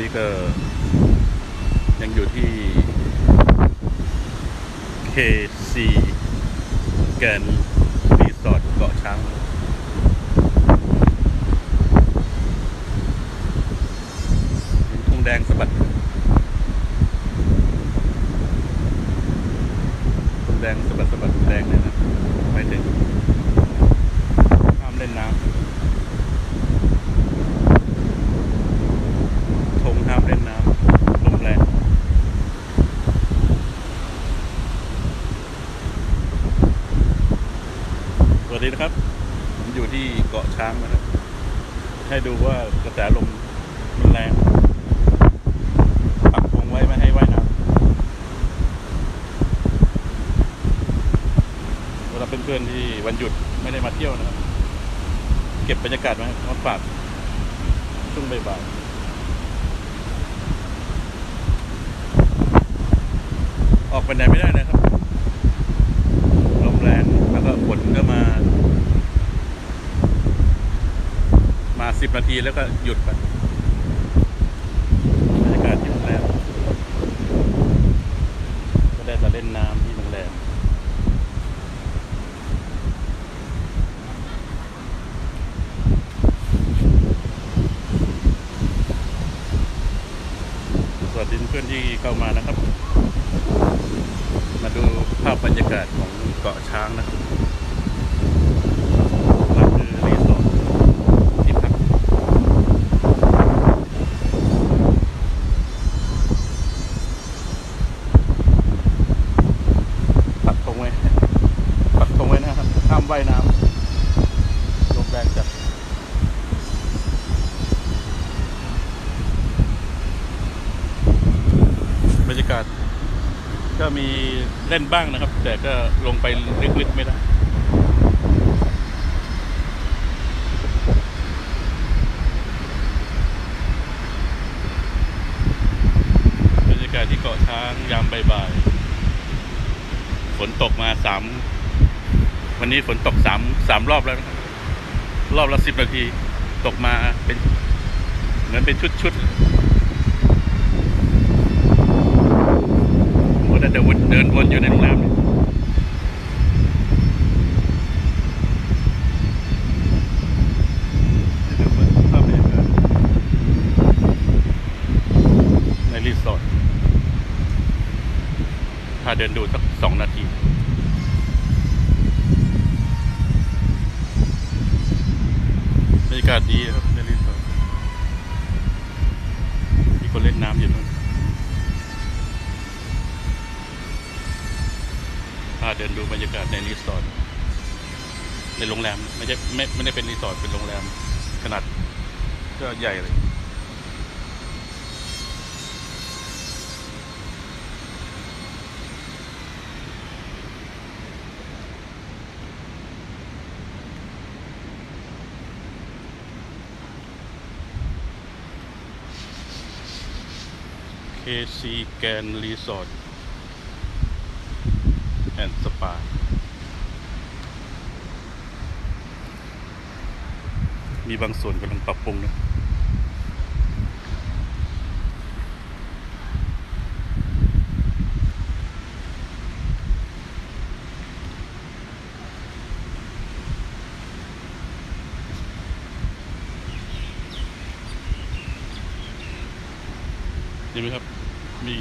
นี้ก็ยังอยู่ที่ KC แกนรีสอร์ทเกาะช้างธงแดงสะบัดธงแดงสะบัดสะบัดธงแดงเนี่ยนะไม่ถึงห้ามเล่นน้ำธงห้ามเล่นน้ำลมแรง ส วัสดีนะครับ ผมอยู่ที่เกาะช้างนะครับ ให้ดูว่ากระแสลมมันแรงปักธงไว้ไม่ให้ว่ายน้ำเวลาเพื่อนๆที่วันหยุดไม่ได้มาเที่ยวนะครับ เก็บบรรยากาศมามาฝากช่วงบ่ายๆออกไปไหนไม่ได้นะครับลมแรงแล้วก็ฝนก็มา มา สิบนาทีแล้วก็หยุดไปบรรยากาศที่โรงแรมก็ได้แต่เล่นน้ำที่โรงแรมสวัสดีเพื่อนที่เข้ามานะครับ มาดูภาพบรรยากาศของเกาะช้างนะครับนั่นคือรีสอร์ทที่พักปักธงไว้ปักธงไว้นะครับห้าม ว่ายน้ำลมแรงจัดบรรยากาศ ก็มีเล่นบ้างนะครับ แต่ก็ลงไปลึกๆไม่ได้บรรยากาศที่เกาะช้างยามบ่ายๆฝนตกมาสาม วันนี้ฝนตกสามสามรอบแล้วนะครับรอบละสิบนาที ตกมาเป็น เหมือนเป็นชุดๆผมก็ได้แต่วนเดินวนอยู่ในโรงแรมเนี่ยให้ดูภาพบรรยากาศในรีสอร์ทพาเดินดูสักสองนาที รรยากาศดีครับในรีสอร์ทมีคนเล่นน้ำอยู่นู่นพาเดินดูบรรยากาศในรีสอร์ทในโรงแรม ไม่ใช่ไม่ไม่ได้เป็นรีสอร์ทเป็นโรงแรมขนาดก็ใหญ่เลย KC แกนรีสอร์ทแอนด์สปามีบางส่วนกำลังปรับปรุงนะเห็นไหมครับ มี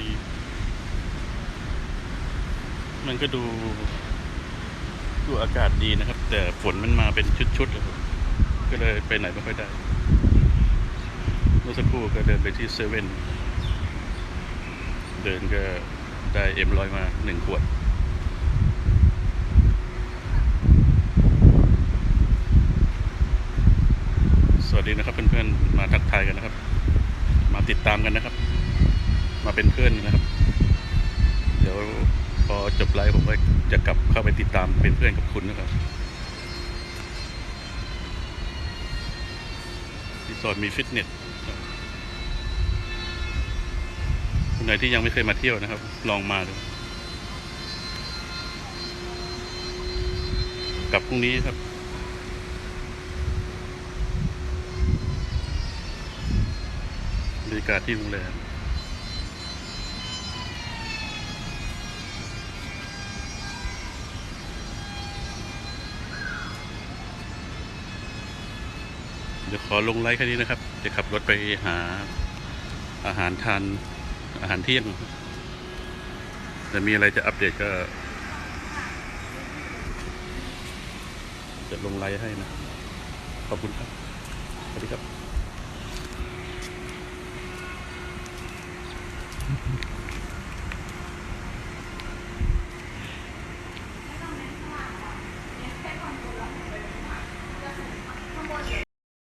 มันก็ดู ดูอากาศดีนะครับ แต่ฝนมันมาเป็นชุดๆเลยก็เลยไปไหนไม่ค่อยได้เมื่อสักครู่ก็เดินไปที่เซเว่นเดินก็ได้เอ็มร้อยมาหนึ่งขวดสวัสดีนะครับเพื่อนๆ มาทักทายกันนะครับ มาติดตามกันนะครับ มาเป็นเพื่อนนะครับ เดี๋ยวพอจบไลฟ์ผมก็จะกลับเข้าไปติดตามเป็นเพื่อนกับคุณนะครับรีสอร์ทมีฟิตเนสคนไหนที่ยังไม่เคยมาเที่ยวนะครับ ลองมาดูกลับพรุ่งนี้ครับบรรยากาศากาศที่โรงแรม เดี๋ยวขอลงไลฟ์แค่นี้นะครับจะขับรถไปหาอาหารทานอาหารเที่ยงแต่มีอะไรจะอัปเดตก็ จะลงไลฟ์ให้นะ ขอบคุณครับ สวัสดีครับ